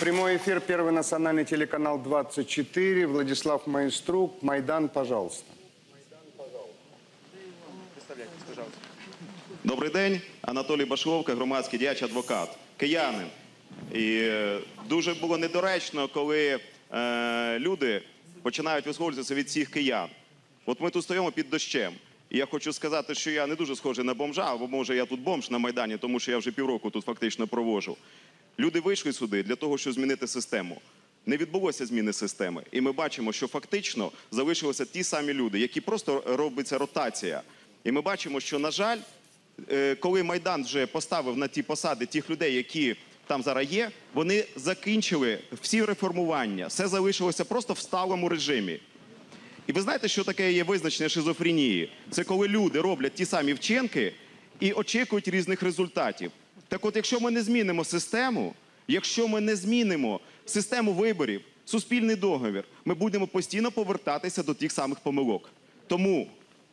Прямой эфир, Первый национальный телеканал 24. Владислав Майструк. Майдан, пожалуйста. Добрий день, Анатолій Башловка, громадський діяч, адвокат, киянин. І е, дуже було недоречно, коли е, люди починають висловлюватися від всіх киян. От ми тут стоїмо під дощем. І я хочу сказати, що я не дуже схожий на бомжа, або може я тут бомж на Майдані, тому що я вже півроку тут фактично провожу. Люди вийшли сюди для того, щоб змінити систему. Не відбулося зміни системи. І ми бачимо, що фактично залишилися ті самі люди, які просто робиться ротація. І ми бачимо, що, на жаль, е, коли Майдан вже поставив на ті посади тих людей, які там зараз є, вони закінчили всі реформування, все залишилося просто в сталому режимі. І ви знаєте, що таке є визначення шизофренії? Це коли люди роблять ті самі вчинки і очікують різних результатів. Так от, якщо ми не змінимо систему, якщо ми не змінимо систему виборів, суспільний договір, ми будемо постійно повертатися до тих самих помилок. Тому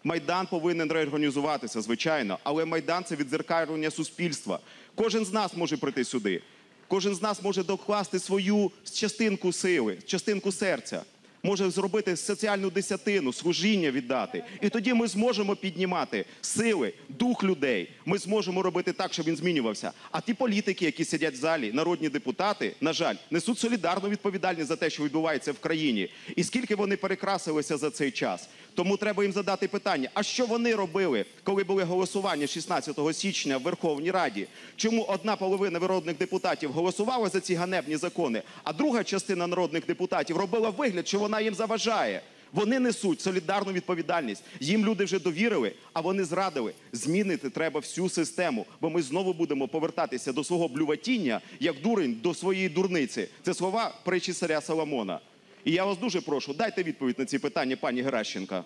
Майдан повинен реорганізуватися, звичайно, але Майдан це відзеркалювання суспільства. Кожен з нас може прийти сюди. Кожен з нас може докласти свою частинку сили, частинку серця, може зробити соціальну десятину, служіння віддати. І тоді ми зможемо піднімати сили, дух людей. Ми зможемо робити так, щоб він змінювався. А ті політики, які сидять в залі, народні депутати, на жаль, несуть солідарну відповідальність за те, що відбувається в країні. І скільки вони перекрасилися за цей час. Тому треба їм задати питання: а що вони робили, коли були голосування 16 січня в Верховній Раді? Чому одна половина народних депутатів голосувала за ці ганебні закони, а друга частина народних депутатів робила вигляд, що вона їм заважає? Вони несуть солідарну відповідальність. Їм люди вже довірили, а вони зрадили. Змінити треба всю систему, бо ми знову будемо повертатися до свого блюватіння, як дурень до своєї дурниці. Це слова притчі царя Соломона. І я вас дуже прошу, дайте відповідь на ці питання, пані Геращенка.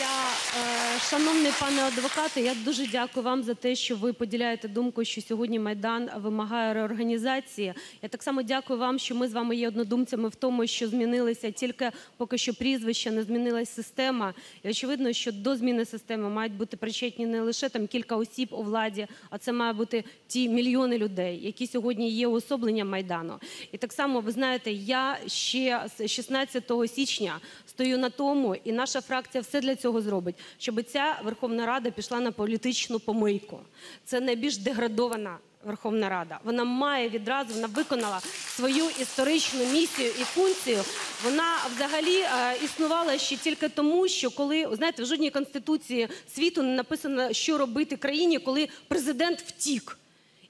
Я, е, шановний пане адвокате, я дуже дякую вам за те, що ви поділяєте думку, що сьогодні Майдан вимагає реорганізації. Я так само дякую вам, що ми з вами є однодумцями в тому, що змінилися тільки поки що прізвища, не змінилась система. І очевидно, що до зміни системи мають бути причетні не лише там кілька осіб у владі, а це має бути ті мільйони людей, які сьогодні є уособленням Майдану. І так само, ви знаєте, я ще з 16 січня стою на тому, і наша фракція все для цього зробить, щоб ця Верховна Рада пішла на політичну помийку. Це найбільш деградована Верховна Рада. Вона має відразу, вона виконала свою історичну місію і функцію. Вона взагалі е, існувала ще тільки тому, що коли знаєте, в жодній конституції світу не написано, що робити країні, коли президент втік.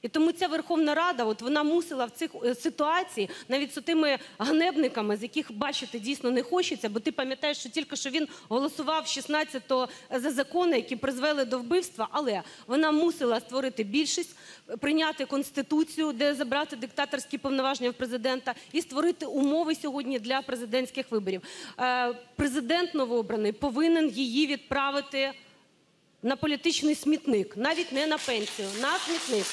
І тому ця Верховна Рада, от вона мусила в цих е, ситуації, навіть з тими ганебниками, з яких бачити дійсно не хочеться, бо ти пам'ятаєш, що тільки що він голосував 16-го за закони, які призвели до вбивства, але вона мусила створити більшість, е, прийняти конституцію, де забрати диктаторські повноваження в президента, і створити умови сьогодні для президентських виборів. Е, Президент новообраний повинен її відправити на політичний смітник, навіть не на пенсію, на смітник,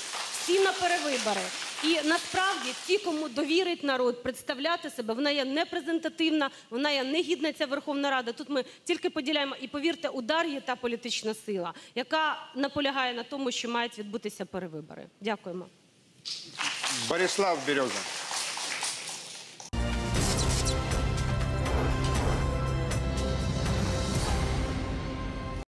всі на перевибори. І насправді ті, кому довірить народ представляти себе, вона є непрезентативна, вона є негідна ця Верховна Рада. Тут ми тільки поділяємо. І повірте, удар є та політична сила, яка наполягає на тому, що мають відбутися перевибори. Дякуємо. Борислав Береза.